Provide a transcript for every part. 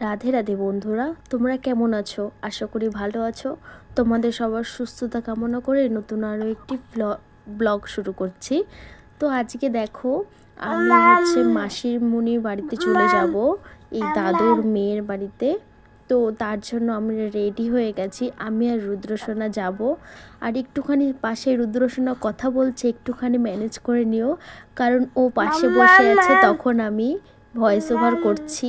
রাধে রাধে বন্ধুরা তোমরা কেমন আছো? আশা করি ভালো আছো। তোমাদের সবার সুস্থতা কামনা করে নতুন আরও একটি ব্লগ শুরু করছি। তো আজকে দেখো আমি হচ্ছে মাসির মুনির বাড়িতে চলে যাব এই দাদুর মেয়ের বাড়িতে। তো তার জন্য আমরা রেডি হয়ে গেছি। আমি আর রুদ্রসোনা যাব। আর একটুখানি পাশে রুদ্রসোনা কথা বলছে একটুখানি ম্যানেজ করে নিও। কারণ ও পাশে বসে আছে তখন আমি ভয়েস ওভার করছি।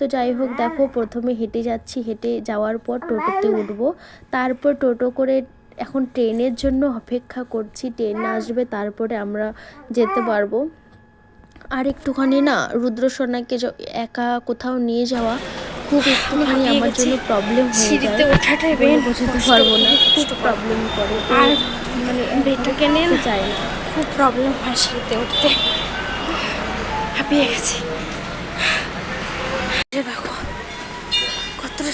তো যাই হোক দেখো প্রথমে হেঁটে যাচ্ছি। হেঁটে যাওয়ার পর টোটোতে উঠবো। তারপর টোটো করে এখন ট্রেনের জন্য অপেক্ষা করছি। ট্রেন আসবে তারপরে আমরা যেতে পারব। আর একটুখানি না রুদ্রসোনাকে একা কোথাও নিয়ে যাওয়া খুব একটুখানি আমার জন্য প্রবলেম হয়ে যায়। ওঠাটাই বোঝাতে পারব না। খুব প্রবলেম করে। আর মানে বেটাকে নিয়ে চাই না। খুব প্রবলেম হয় সিঁড়িতে উঠতে। হাঁপিয়ে গেছি।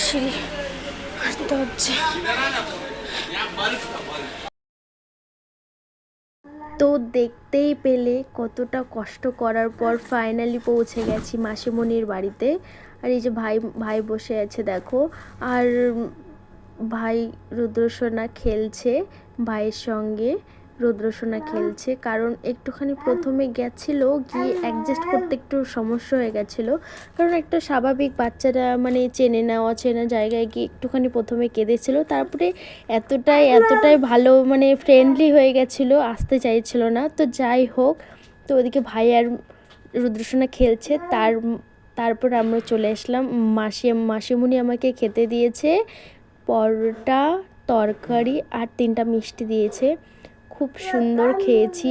সিঁড়ি তো দেখতেই পেলে কতটা কষ্ট করার পর ফাইনালি পৌঁছে গেছি মাসিমণির বাড়িতে। আর এই যে ভাই ভাই বসে আছে, দেখো। আর ভাই রুদ্রসোনা খেলছে ভাইয়ের সঙ্গে। রুদ্রসোনা খেলছে। কারণ একটুখানি প্রথমে গেছিল, গিয়ে অ্যাডজাস্ট করতে একটু সমস্যা হয়ে গেছিল। কারণ একটা স্বাভাবিক বাচ্চারা মানে চেনে না অচেনা জায়গায় গিয়ে একটুখানি প্রথমে কেঁদেছিল। তারপরে এতটাই এতটাই ভালো মানে ফ্রেন্ডলি হয়ে গেছিল, আসতে চাইছিল না। তো যাই হোক, তো ওদিকে ভাই আর রুদ্রসোনা খেলছে। তার, তারপর আমরা চলে আসলাম। মাসি, মাসিমণি আমাকে খেতে দিয়েছে। পরোটা, তরকারি আর তিনটা মিষ্টি দিয়েছে। খুব সুন্দর খেয়েছি।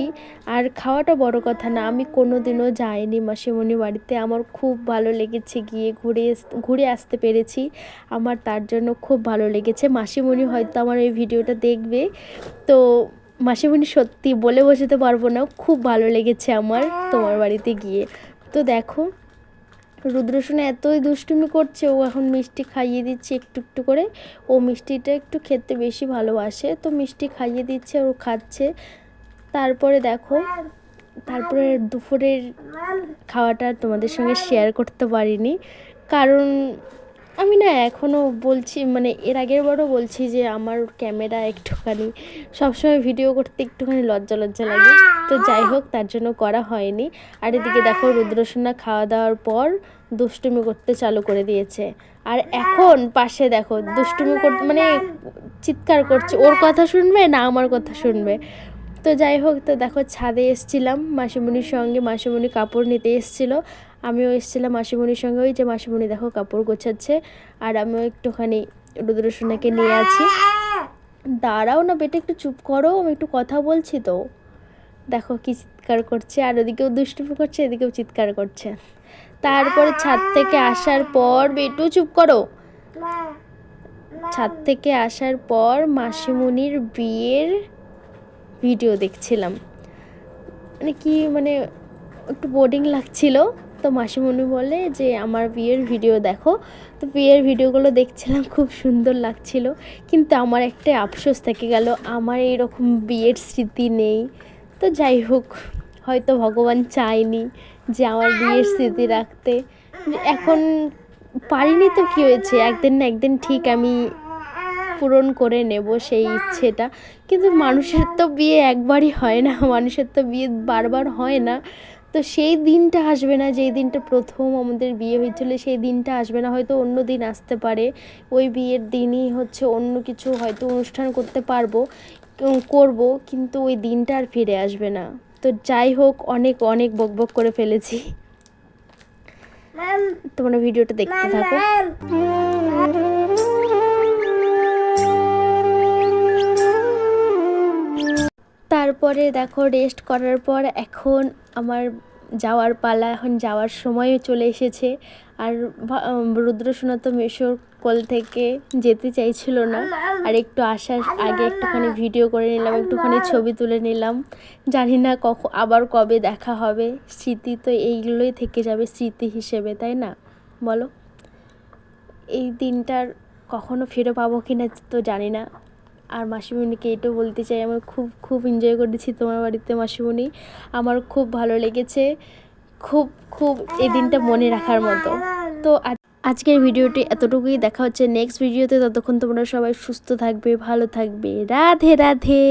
আর খাওয়াটা বড় কথা না, আমি কোনো দিনও যাইনি মাসিমণি বাড়িতে। আমার খুব ভালো লেগেছে গিয়ে ঘুরে ঘুরে আসতে পেরেছি। আমার তার জন্য খুব ভালো লেগেছে। মাসিমণি হয়তো আমার এই ভিডিওটা দেখবে। তো মাসিমণি সত্যি বলে বোঝাতে পারব না, খুব ভালো লেগেছে আমার তোমার বাড়িতে গিয়ে। তো দেখো রুদ্রসোনা এতই দুষ্টুমি করছে, ও এখন মিষ্টি খাইয়ে দিচ্ছে একটু একটু করে। ও মিষ্টিটা একটু খেতে বেশি ভালোবাসে, তো মিষ্টি খাইয়ে দিচ্ছে, ও খাচ্ছে। তারপরে দেখো, তারপরে দুপুরের খাওয়াটা তোমাদের সঙ্গে শেয়ার করতে পারিনি। কারণ আমি না এখনও বলছি মানে এর আগের বারও বলছি যে আমার ক্যামেরা একটুখানি, সবসময় ভিডিও করতে একটুখানি লজ্জা লজ্জা লাগে। তো যাই হোক, তার জন্য করা হয়নি। আর এদিকে দেখো রুদ্রসোনা খাওয়া দাওয়ার পর দুষ্টুমি করতে চালু করে দিয়েছে। আর এখন পাশে দেখো, দুষ্টুমি করতে মানে চিৎকার করছে। ওর কথা শুনবে না আমার কথা শুনবে? তো যাই হোক তো দেখো ছাদে এসছিলাম মাসিমণির সঙ্গে মাসিমণি কাপড় নিতে এসেছিল। আমিও এসেছিলাম মাসিমণির সঙ্গে ওই যে মাসিমণি দেখো কাপড় গোছাচ্ছে আর আমিও একটুখানি রুদ্রসোনাকে নিয়ে আছি। দাঁড়াও না বেটা একটু চুপ করো আমি একটু কথা বলছি তো। দেখো কি চিৎকার করছে আর ওদিকেও দুষ্টুমি করছে এদিকেও চিৎকার করছে। তারপরে ছাদ থেকে আসার পর বেটু চুপ করো। ছাদ থেকে আসার পর মাসিমণির বিয়ের ভিডিও দেখছিলাম। মানে কি মানে একটু বোর্ডিং লাগছিল। তো মাসিমণি বলে যে, আমার বিয়ের ভিডিও দেখো। তো বিয়ের ভিডিওগুলো দেখছিলাম, খুব সুন্দর লাগছিল। কিন্তু আমার একটা আফসোস থেকে গেল, আমার এইরকম বিয়ের স্মৃতি নেই। তো যাই হোক, হয়তো ভগবান চায়নি যে আমার বিয়ের স্মৃতি রাখতে। এখন পারিনি তো কী হয়েছে? একদিন না একদিন ঠিক আমি পূরণ করে নেব সেই ইচ্ছেটা। কিন্তু মানুষের তো বিয়ে একবারই হয় না মানুষের তো বিয়ে বারবার হয় না। তো সেই দিনটা আসবে না যেই দিনটা প্রথম আমাদের বিয়ে হয়েছিল সেই দিনটা আসবে না। হয়তো অন্য দিন আসতে পারে। ওই বিয়ের দিনই হচ্ছে অন্য কিছু হয়তো অনুষ্ঠান করতে পারব করব কিন্তু ওই দিনটা আর ফিরে আসবে না। তো যাই হোক অনেক অনেক বক বক করে ফেলেছি। তোমরা ভিডিওটা দেখতে থাকো। তারপরে দেখো রেস্ট করার পর এখন আমার যাওয়ার পালা, এখন যাওয়ার সময়ও চলে এসেছে। আর রুদ্রসোনা তো মেশোর কোল থেকে যেতে চাইছিল না। আর একটু আসার আগে একটুখানি ভিডিও করে নিলাম, একটুখানি ছবি তুলে নিলাম। জানি না কখন আবার কবে দেখা হবে। স্মৃতি তো এইগুলোই থেকে যাবে, স্মৃতি হিসেবে, তাই না? বলো। এই দিনটার কখনো ফিরে পাবো কি না তো জানি না। আর মাসিমণিকে এটাও বলতে চাই আমি খুব খুব এনজয় করেছি তোমার বাড়িতে মাসিমণি। আমার খুব ভালো লেগেছে, খুব খুব এই দিনটা মনে রাখার মতো। তো আজকের ভিডিওটি এতটুকুই, দেখা হচ্ছে নেক্সট ভিডিওতে, ততক্ষণ তোমরা সবাই সুস্থ থাকবে, ভালো থাকবে। রাধে রাধে।